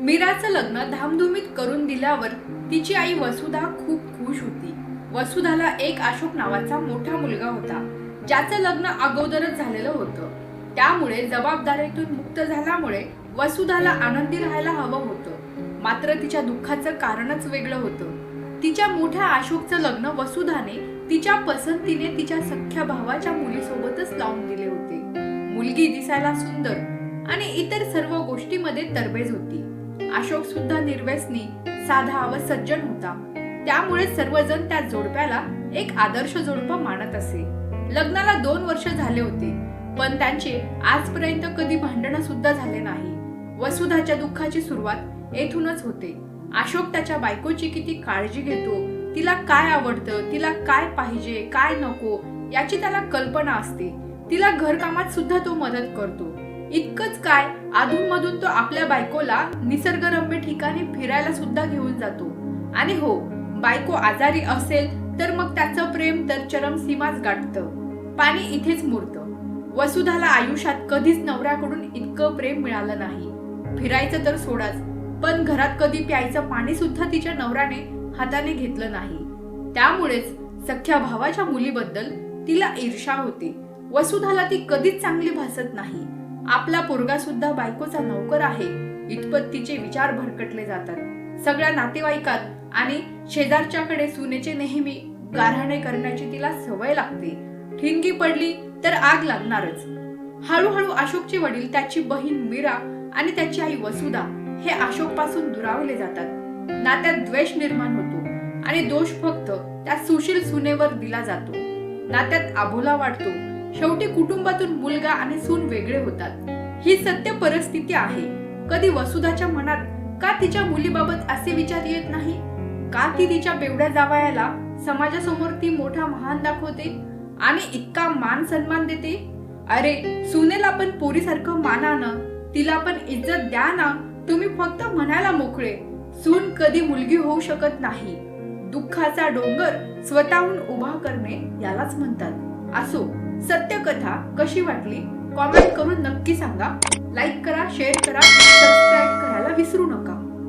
मीराचं लग्न धामधुमीत करून दिल्यावर तिची आई वसुधा खूप खुश होती. वसुधाला एक अशोक नावाचा मोठा मुलगा होता ज्याचं लग्न अगोदरच झालेलं होतं. त्यामुळे जबाबदारीतून मुक्त झाल्यामुळे वसुधाला आनंदी राहायला हवं होतं. मात्र तिच्या दुःखाचं कारणच वेगळं होतं. तिच्या मोठ्या अशोकचं लग्न वसुधाने तिच्या पसंतीने तिच्या सख्ख्या भावाच्या मुलीसोबतच लावून दिले होते. मुलगी दिसायला सुंदर आणि इतर सर्व गोष्टीमध्ये तरबेज होती. अशोक सुद्धा निर्व्यसनी साधा व सज्जन होता. त्यामुळे सर्वजण त्या जोडप्याला एक आदर्श जोडपं मानत असे. लग्नाला दोन वर्ष झाले होते पण त्यांचे आजपर्यंत कधी भांडणं सुद्धा झाले नाही. वसुधाच्या दुःखाची सुरुवात येथूनच होते. अशोक त्याच्या बायकोची किती काळजी घेतो तिला काय आवडतं तिला काय पाहिजे काय नको याची त्याला कल्पना असते. तिला घरकामात सुद्धा तो मदत करतो. इतकंच काय? अधूनमधून तो आपल्या बायकोला निसर्गरम्य ठिकाणी फिरायला सुद्धा घेऊन जातो. आणि हो बायको आजारी असेल तर मग त्याचं प्रेम तर चरम सीमाच गाठतं. पाणी इथेच मुरतं. वसुधाला आयुष्यात कधीच नवऱ्याकडून इतकं प्रेम मिळालं नाही. फिरायचं तर सोडाच पण घरात कधी प्यायचं पाणी सुद्धा तिच्या नवऱ्याने हाताने घेतलं नाही. त्यामुळेच सख्या भावाच्या मुलीबद्दल तिला ईर्षा होते. वसुधाला ती कधीच चांगली भासत नाही. आपला पोरगा सुद्धा बायकोचा नौकर आहे. इतपत तिचे विचार भरकटले जातात. सगळ्या नातेवाईकात आणि शेजारच्याकडे सुनेचे नेहमी गारहाणे करण्याची तिला सवय लागते. ठिणगी पडली तर आग लागणारच. हळूहळू अशोकचे वडील त्याची बहीण मीरा आणि त्याची आई वसुधा हे अशोकपासून दुरावले जातात. नात्यात द्वेष निर्माण होतो आणि दोष फक्त त्या सुशील सुनेवर दिला जातो. नात्यात आभोला वाढतो. शेवटी कुटुंबातून मुलगा आणि सून वेगळे होतात. ही सत्य परिस्थिती आहे. कधी वसुधाच्या मनात का तिच्या मुलीबाबत असे विचार येत नाही? का ती तिच्या बेवड्या जावयाला समाजासमोर ती मोठा महान दाखवते आणि इतका मान सन्मान देते? अरे सुनेला पण पोरीसारखं माना ना तिला पण इज्जत द्या ना तुम्ही फक्त म्हणायला मोकळे. सून कधी मुलगी होऊ शकत नाही. दुःखाचा डोंगर स्वतःहून उभा करणे यालाच म्हणतात. असो. सत्यकथा कशी वाटली? कॉमेंट करून नक्की सांगा. लाईक करा शेअर करा सबस्क्राईब करायला विसरू नका.